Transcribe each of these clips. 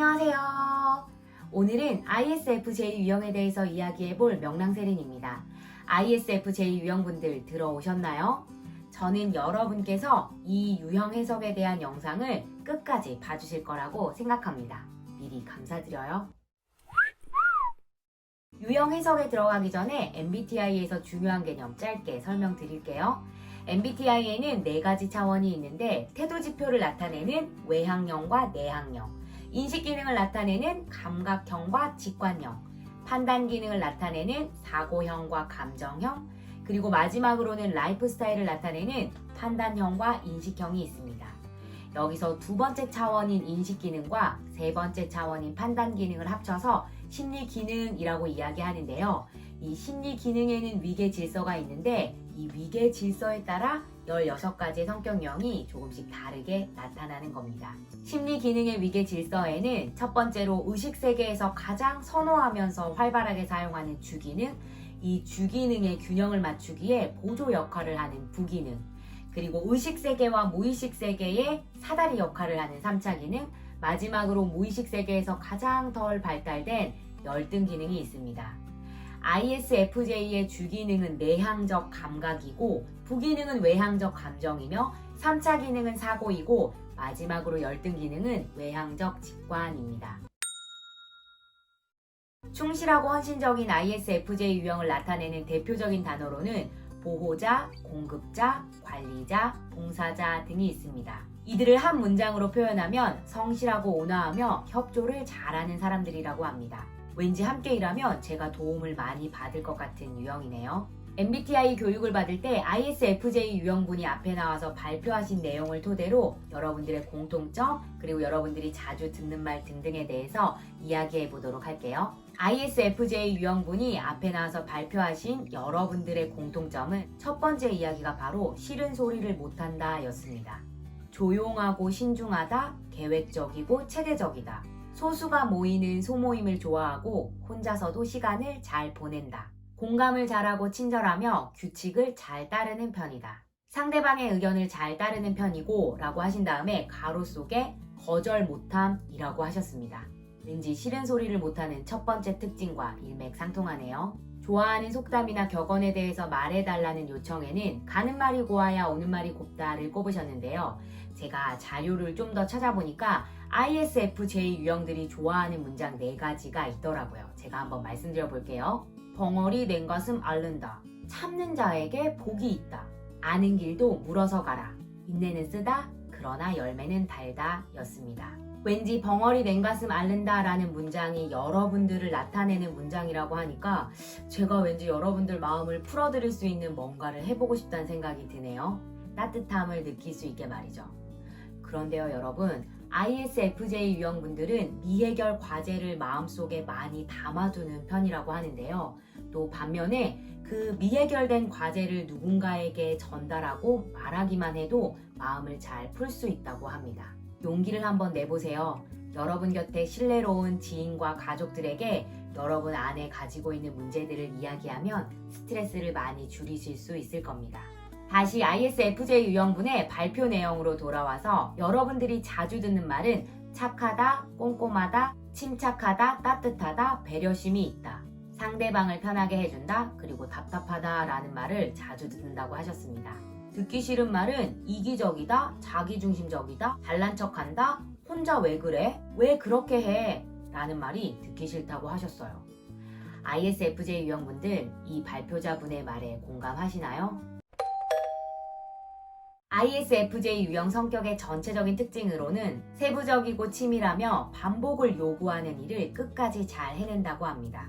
안녕하세요. 오늘은 ISFJ 유형에 대해서 이야기해 볼 명랑세린입니다. ISFJ 유형분들 들어오셨나요? 저는 여러분께서 이 유형 해석에 대한 영상을 끝까지 봐주실 거라고 생각합니다. 미리 감사드려요. 유형 해석에 들어가기 전에 MBTI에서 중요한 개념 짧게 설명드릴게요. MBTI에는 네 가지 차원이 있는데 태도 지표를 나타내는 외향형과 내향형, 인식 기능을 나타내는 감각형과 직관형, 판단 기능을 나타내는 사고형과 감정형, 그리고 마지막으로는 라이프 스타일을 나타내는 판단형과 인식형이 있습니다. 여기서 두 번째 차원인 인식 기능과 세 번째 차원인 판단 기능을 합쳐서 심리 기능이라고 이야기하는데요. 이 심리 기능에는 위계 질서가 있는데 이 위계 질서에 따라 16가지의 성격형이 조금씩 다르게 나타나는 겁니다. 심리 기능의 위계 질서에는 첫 번째로 의식 세계에서 가장 선호하면서 활발하게 사용하는 주기능, 이 주기능의 균형을 맞추기에 보조 역할을 하는 부기능, 그리고 의식 세계와 무의식 세계의 사다리 역할을 하는 3차 기능, 마지막으로 무의식 세계에서 가장 덜 발달된 열등 기능이 있습니다. ISFJ의 주기능은 내향적 감각이고 부기능은 외향적 감정이며 3차 기능은 사고이고 마지막으로 열등 기능은 외향적 직관입니다. 충실하고 헌신적인 ISFJ 유형을 나타내는 대표적인 단어로는 보호자, 공급자, 관리자, 봉사자 등이 있습니다. 이들을 한 문장으로 표현하면 성실하고 온화하며 협조를 잘하는 사람들이라고 합니다. 왠지 함께 일하면 제가 도움을 많이 받을 것 같은 유형이네요. MBTI 교육을 받을 때 ISFJ 유형분이 앞에 나와서 발표하신 내용을 토대로 여러분들의 공통점 그리고 여러분들이 자주 듣는 말 등등에 대해서 이야기해 보도록 할게요. ISFJ 유형분이 앞에 나와서 발표하신 여러분들의 공통점은 첫 번째 이야기가 바로 싫은 소리를 못한다 였습니다. 조용하고 신중하다, 계획적이고 체계적이다. 소수가 모이는 소모임을 좋아하고 혼자서도 시간을 잘 보낸다. 공감을 잘하고 친절하며 규칙을 잘 따르는 편이다. 상대방의 의견을 잘 따르는 편이고 라고 하신 다음에 가로 속에 거절 못함이라고 하셨습니다. 왠지 싫은 소리를 못하는 첫 번째 특징과 일맥상통하네요. 좋아하는 속담이나 격언에 대해서 말해달라는 요청에는 가는 말이 고와야 오는 말이 곱다를 꼽으셨는데요. 제가 자료를 좀 더 찾아보니까 ISFJ 유형들이 좋아하는 문장 4가지가 있더라고요. 제가 한번 말씀드려 볼게요. 벙어리 냉가슴 앓는다. 참는 자에게 복이 있다. 아는 길도 물어서 가라. 인내는 쓰다. 그러나 열매는 달다. 였습니다. 왠지 벙어리 냉 가슴 앓는다 라는 문장이 여러분들을 나타내는 문장이라고 하니까 제가 왠지 여러분들 마음을 풀어드릴 수 있는 뭔가를 해보고 싶다는 생각이 드네요. 따뜻함을 느낄 수 있게 말이죠. 그런데요, 여러분. ISFJ 유형분들은 미해결 과제를 마음속에 많이 담아두는 편이라고 하는데요. 또 반면에 그 미해결된 과제를 누군가에게 전달하고 말하기만 해도 마음을 잘 풀 수 있다고 합니다. 용기를 한번 내보세요. 여러분 곁에 신뢰로운 지인과 가족들에게 여러분 안에 가지고 있는 문제들을 이야기하면 스트레스를 많이 줄이실 수 있을 겁니다. 다시 ISFJ 유형분의 발표 내용으로 돌아와서 여러분들이 자주 듣는 말은 착하다, 꼼꼼하다, 침착하다, 따뜻하다, 배려심이 있다. 상대방을 편하게 해준다, 그리고 답답하다 라는 말을 자주 듣는다고 하셨습니다. 듣기 싫은 말은 이기적이다, 자기중심적이다, 잘난 척한다, 혼자 왜 그래? 왜 그렇게 해? 라는 말이 듣기 싫다고 하셨어요. ISFJ 유형분들 이 발표자분의 말에 공감하시나요? ISFJ 유형 성격의 전체적인 특징으로는 세부적이고 치밀하며 반복을 요구하는 일을 끝까지 잘 해낸다고 합니다.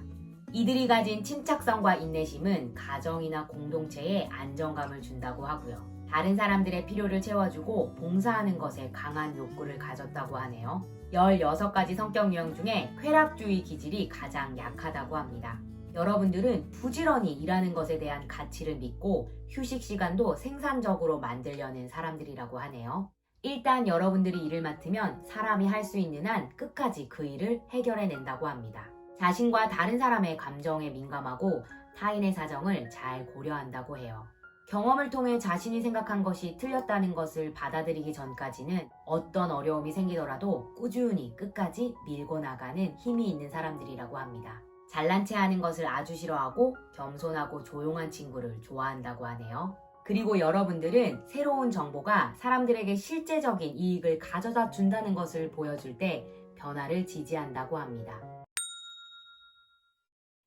이들이 가진 침착성과 인내심은 가정이나 공동체에 안정감을 준다고 하고요. 다른 사람들의 필요를 채워주고 봉사하는 것에 강한 욕구를 가졌다고 하네요. 16가지 성격 유형 중에 쾌락주의 기질이 가장 약하다고 합니다. 여러분들은 부지런히 일하는 것에 대한 가치를 믿고 휴식 시간도 생산적으로 만들려는 사람들이라고 하네요. 일단 여러분들이 일을 맡으면 사람이 할 수 있는 한 끝까지 그 일을 해결해낸다고 합니다. 자신과 다른 사람의 감정에 민감하고 타인의 사정을 잘 고려한다고 해요. 경험을 통해 자신이 생각한 것이 틀렸다는 것을 받아들이기 전까지는 어떤 어려움이 생기더라도 꾸준히 끝까지 밀고 나가는 힘이 있는 사람들이라고 합니다. 잘난 체 하는 것을 아주 싫어하고 겸손하고 조용한 친구를 좋아한다고 하네요. 그리고 여러분들은 새로운 정보가 사람들에게 실제적인 이익을 가져다 준다는 것을 보여줄 때 변화를 지지한다고 합니다.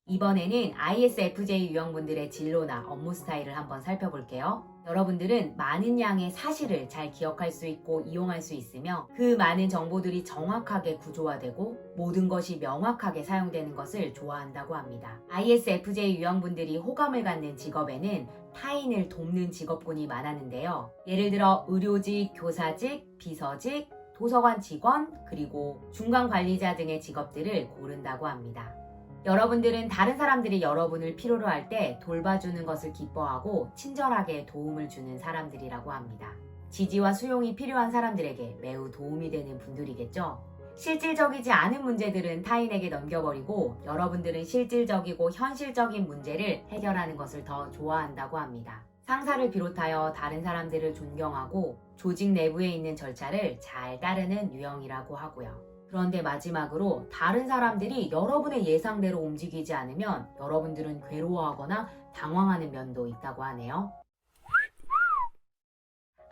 이번에는 ISFJ 유형분들의 진로나 업무 스타일을 한번 살펴볼게요. 여러분들은 많은 양의 사실을 잘 기억할 수 있고 이용할 수 있으며 그 많은 정보들이 정확하게 구조화되고 모든 것이 명확하게 사용되는 것을 좋아한다고 합니다. ISFJ 유형분들이 호감을 갖는 직업에는 타인을 돕는 직업군이 많았는데요. 예를 들어 의료직, 교사직, 비서직, 도서관 직원, 그리고 중간 관리자 등의 직업들을 고른다고 합니다. 여러분들은 다른 사람들이 여러분을 필요로 할 때 돌봐주는 것을 기뻐하고 친절하게 도움을 주는 사람들이라고 합니다. 지지와 수용이 필요한 사람들에게 매우 도움이 되는 분들이겠죠. 실질적이지 않은 문제들은 타인에게 넘겨버리고 여러분들은 실질적이고 현실적인 문제를 해결하는 것을 더 좋아한다고 합니다. 상사를 비롯하여 다른 사람들을 존경하고 조직 내부에 있는 절차를 잘 따르는 유형이라고 하고요. 그런데 마지막으로 다른 사람들이 여러분의 예상대로 움직이지 않으면 여러분들은 괴로워하거나 당황하는 면도 있다고 하네요.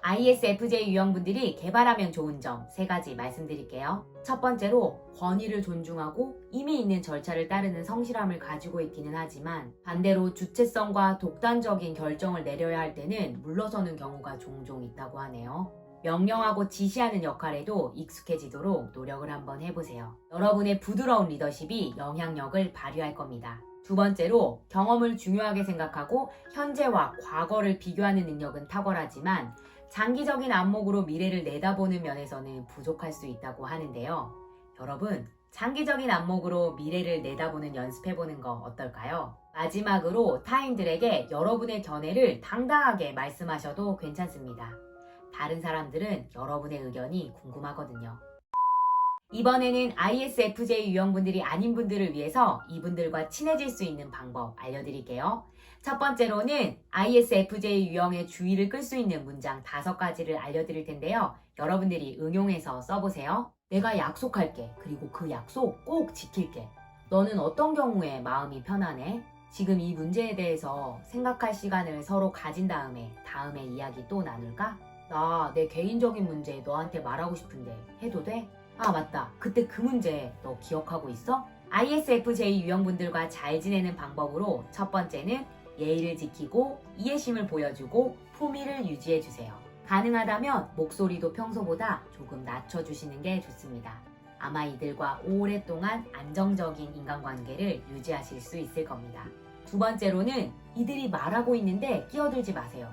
ISFJ 유형분들이 개발하면 좋은 점 세 가지 말씀드릴게요. 첫 번째로 권위를 존중하고 이미 있는 절차를 따르는 성실함을 가지고 있기는 하지만 반대로 주체성과 독단적인 결정을 내려야 할 때는 물러서는 경우가 종종 있다고 하네요. 명령하고 지시하는 역할에도 익숙해지도록 노력을 한번 해보세요. 여러분의 부드러운 리더십이 영향력을 발휘할 겁니다. 두 번째로 경험을 중요하게 생각하고 현재와 과거를 비교하는 능력은 탁월하지만 장기적인 안목으로 미래를 내다보는 면에서는 부족할 수 있다고 하는데요. 여러분, 장기적인 안목으로 미래를 내다보는 연습해보는 거 어떨까요? 마지막으로 타인들에게 여러분의 견해를 당당하게 말씀하셔도 괜찮습니다. 다른 사람들은 여러분의 의견이 궁금하거든요. 이번에는 ISFJ 유형분들이 아닌 분들을 위해서 이분들과 친해질 수 있는 방법 알려드릴게요. 첫 번째로는 ISFJ 유형의 주의를 끌 수 있는 문장 다섯 가지를 알려드릴 텐데요. 여러분들이 응용해서 써보세요. 내가 약속할게. 그리고 그 약속 꼭 지킬게. 너는 어떤 경우에 마음이 편안해? 지금 이 문제에 대해서 생각할 시간을 서로 가진 다음에 다음에 이야기 또 나눌까? 나 내 개인적인 문제 너한테 말하고 싶은데 해도 돼? 아 맞다 그때 그 문제 너 기억하고 있어? ISFJ 유형분들과 잘 지내는 방법으로 첫 번째는 예의를 지키고 이해심을 보여주고 품위를 유지해주세요. 가능하다면 목소리도 평소보다 조금 낮춰주시는 게 좋습니다. 아마 이들과 오랫동안 안정적인 인간관계를 유지하실 수 있을 겁니다. 두 번째로는 이들이 말하고 있는데 끼어들지 마세요.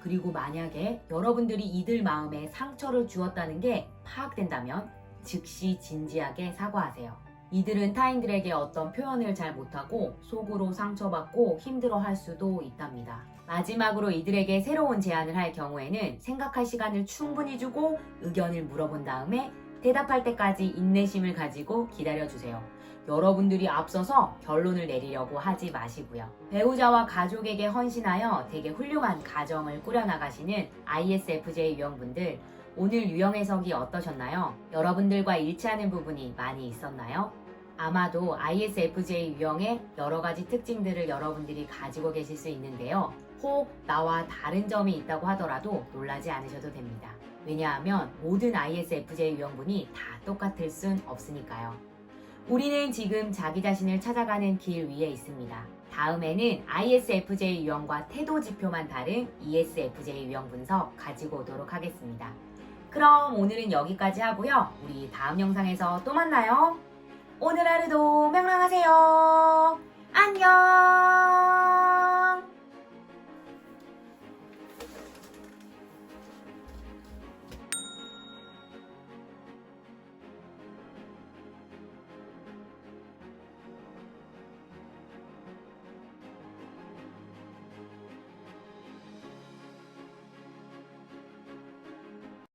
그리고 만약에 여러분들이 이들 마음에 상처를 주었다는 게 파악된다면 즉시 진지하게 사과하세요. 이들은 타인들에게 어떤 표현을 잘 못하고 속으로 상처받고 힘들어 할 수도 있답니다. 마지막으로 이들에게 새로운 제안을 할 경우에는 생각할 시간을 충분히 주고 의견을 물어본 다음에 대답할 때까지 인내심을 가지고 기다려주세요. 여러분들이 앞서서 결론을 내리려고 하지 마시고요. 배우자와 가족에게 헌신하여 되게 훌륭한 가정을 꾸려나가시는 ISFJ 유형분들 오늘 유형 해석이 어떠셨나요? 여러분들과 일치하는 부분이 많이 있었나요? 아마도 ISFJ 유형의 여러 가지 특징들을 여러분들이 가지고 계실 수 있는데요. 혹 나와 다른 점이 있다고 하더라도 놀라지 않으셔도 됩니다. 왜냐하면 모든 ISFJ 유형분이 다 똑같을 순 없으니까요. 우리는 지금 자기 자신을 찾아가는 길 위에 있습니다. 다음에는 ISFJ 유형과 태도 지표만 다른 ESFJ 유형 분석 가지고 오도록 하겠습니다. 그럼 오늘은 여기까지 하고요. 우리 다음 영상에서 또 만나요. 오늘 하루도 명랑하세요. 안녕!